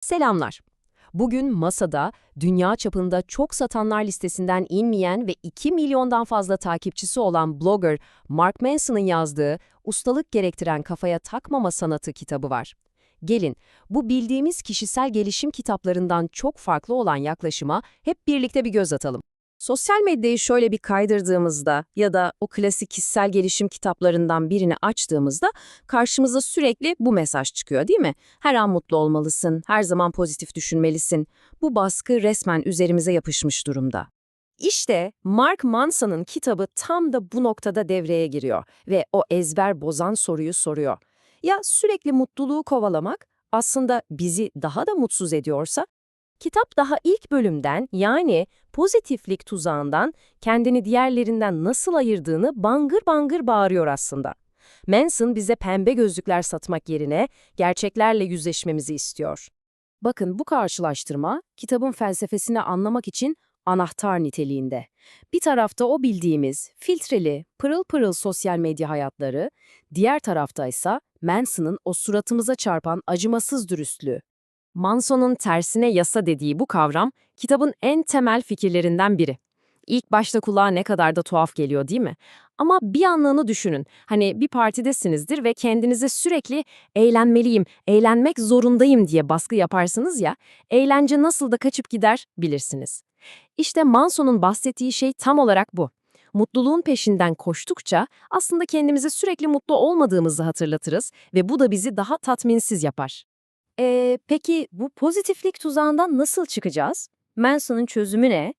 Selamlar. Bugün masada dünya çapında çok satanlar listesinden inmeyen ve 2 milyondan fazla takipçisi olan blogger Mark Manson'ın yazdığı Ustalık Gerektiren Kafaya Takmama Sanatı kitabı var. Gelin, bu bildiğimiz kişisel gelişim kitaplarından çok farklı olan yaklaşıma hep birlikte bir göz atalım. Sosyal medyayı şöyle bir kaydırdığımızda ya da o klasik kişisel gelişim kitaplarından birini açtığımızda karşımıza sürekli bu mesaj çıkıyor değil mi? Her an mutlu olmalısın, her zaman pozitif düşünmelisin. Bu baskı resmen üzerimize yapışmış durumda. İşte Mark Manson'ın kitabı tam da bu noktada devreye giriyor ve o ezber bozan soruyu soruyor. Ya sürekli mutluluğu kovalamak aslında bizi daha da mutsuz ediyorsa? Kitap daha ilk bölümden yani pozitiflik tuzağından kendini diğerlerinden nasıl ayırdığını bangır bangır bağırıyor aslında. Manson bize pembe gözlükler satmak yerine gerçeklerle yüzleşmemizi istiyor. Bakın bu karşılaştırma kitabın felsefesini anlamak için anahtar niteliğinde. Bir tarafta o bildiğimiz filtreli, pırıl pırıl sosyal medya hayatları, diğer tarafta ise Manson'ın o suratımıza çarpan acımasız dürüstlüğü. Manson'un tersine yasa dediği bu kavram kitabın en temel fikirlerinden biri. İlk başta kulağa ne kadar da tuhaf geliyor değil mi? Ama bir anlığını düşünün. Hani bir partidesinizdir ve kendinize sürekli eğlenmeliyim, eğlenmek zorundayım diye baskı yaparsınız ya, eğlence nasıl da kaçıp gider bilirsiniz. İşte Manson'un bahsettiği şey tam olarak bu. Mutluluğun peşinden koştukça aslında kendimize sürekli mutlu olmadığımızı hatırlatırız ve bu da bizi daha tatminsiz yapar. Ee, peki bu pozitiflik tuzağından nasıl çıkacağız? Manson'un çözümü ne?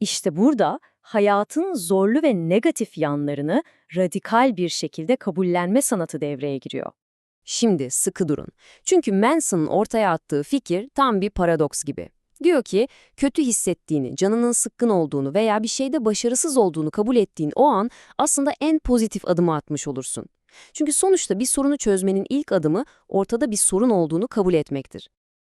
İşte burada hayatın zorlu ve negatif yanlarını radikal bir şekilde kabullenme sanatı devreye giriyor. Şimdi sıkı durun. Çünkü Manson'un ortaya attığı fikir tam bir paradoks gibi. Diyor ki, kötü hissettiğini, canının sıkkın olduğunu veya bir şeyde başarısız olduğunu kabul ettiğin o an aslında en pozitif adımı atmış olursun. Çünkü sonuçta bir sorunu çözmenin ilk adımı ortada bir sorun olduğunu kabul etmektir.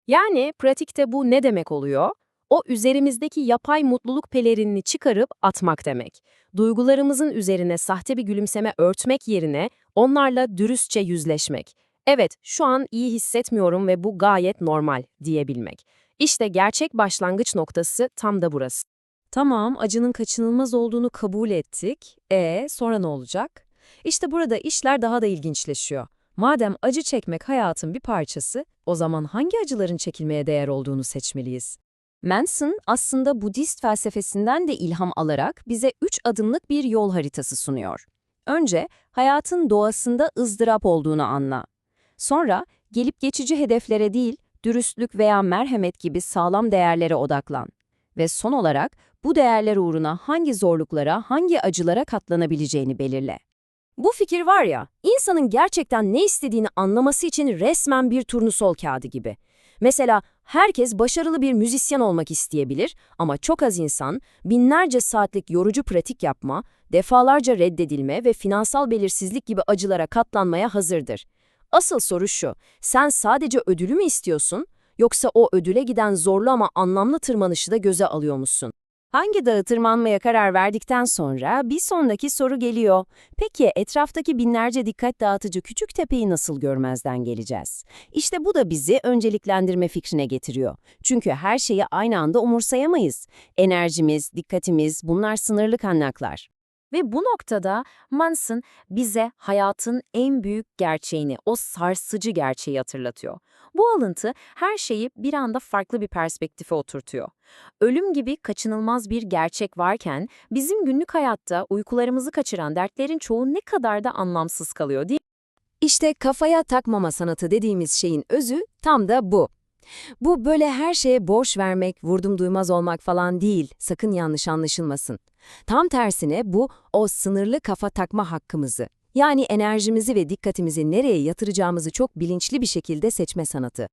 Yani pratikte bu ne demek oluyor? O üzerimizdeki yapay mutluluk pelerinini çıkarıp atmak demek. Duygularımızın üzerine sahte bir gülümseme örtmek yerine onlarla dürüstçe yüzleşmek. Evet, şu an iyi hissetmiyorum ve bu gayet normal diyebilmek. İşte gerçek başlangıç noktası tam da burası. Tamam, acının kaçınılmaz olduğunu kabul ettik. E sonra ne olacak? İşte burada işler daha da ilginçleşiyor. Madem acı çekmek hayatın bir parçası, o zaman hangi acıların çekilmeye değer olduğunu seçmeliyiz? Manson aslında Budist felsefesinden de ilham alarak bize üç adımlık bir yol haritası sunuyor. Önce hayatın doğasında ızdırap olduğunu anla. Sonra gelip geçici hedeflere değil, dürüstlük veya merhamet gibi sağlam değerlere odaklan. Ve son olarak bu değerler uğruna hangi zorluklara, hangi acılara katlanabileceğini belirle. Bu fikir var ya, insanın gerçekten ne istediğini anlaması için resmen bir turnusol kağıdı gibi. Mesela herkes başarılı bir müzisyen olmak isteyebilir ama çok az insan binlerce saatlik yorucu pratik yapma, defalarca reddedilme ve finansal belirsizlik gibi acılara katlanmaya hazırdır. Asıl soru şu, sen sadece ödülü mü istiyorsun yoksa o ödüle giden zorlu ama anlamlı tırmanışı da göze alıyor musun? Hangi dağı tırmanmaya karar verdikten sonra bir sonraki soru geliyor. Peki etraftaki binlerce dikkat dağıtıcı küçük tepeyi nasıl görmezden geleceğiz? İşte bu da bizi önceliklendirme fikrine getiriyor. Çünkü her şeyi aynı anda umursayamayız. Enerjimiz, dikkatimiz bunlar sınırlı kaynaklar. Ve bu noktada Manson bize hayatın en büyük gerçeğini, o sarsıcı gerçeği hatırlatıyor. Bu alıntı her şeyi bir anda farklı bir perspektife oturtuyor. Ölüm gibi kaçınılmaz bir gerçek varken bizim günlük hayatta uykularımızı kaçıran dertlerin çoğu ne kadar da anlamsız kalıyor değil? İşte kafaya takmama sanatı dediğimiz şeyin özü tam da bu. Bu böyle her şeye borç vermek, vurdum duymaz olmak falan değil, sakın yanlış anlaşılmasın. Tam tersine bu o sınırlı kafa takma hakkımızı, yani enerjimizi ve dikkatimizi nereye yatıracağımızı çok bilinçli bir şekilde seçme sanatı.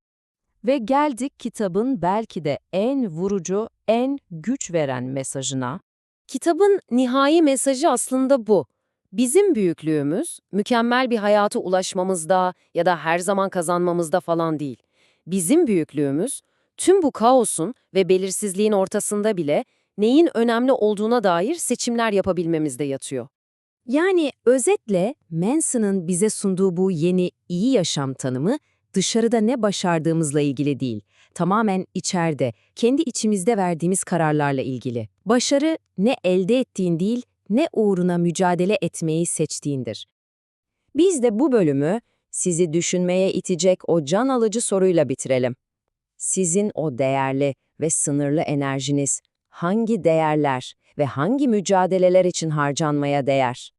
Ve geldik kitabın belki de en vurucu, en güç veren mesajına. Kitabın nihai mesajı aslında bu. Bizim büyüklüğümüz, mükemmel bir hayata ulaşmamızda ya da her zaman kazanmamızda falan değil. Bizim büyüklüğümüz, tüm bu kaosun ve belirsizliğin ortasında bile neyin önemli olduğuna dair seçimler yapabilmemizde yatıyor. Yani özetle Manson'ın bize sunduğu bu yeni iyi yaşam tanımı dışarıda ne başardığımızla ilgili değil, tamamen içeride, kendi içimizde verdiğimiz kararlarla ilgili. Başarı ne elde ettiğin değil, ne uğruna mücadele etmeyi seçtiğindir. Biz de bu bölümü sizi düşünmeye itecek o can alıcı soruyla bitirelim. Sizin o değerli ve sınırlı enerjiniz hangi değerler ve hangi mücadeleler için harcanmaya değer?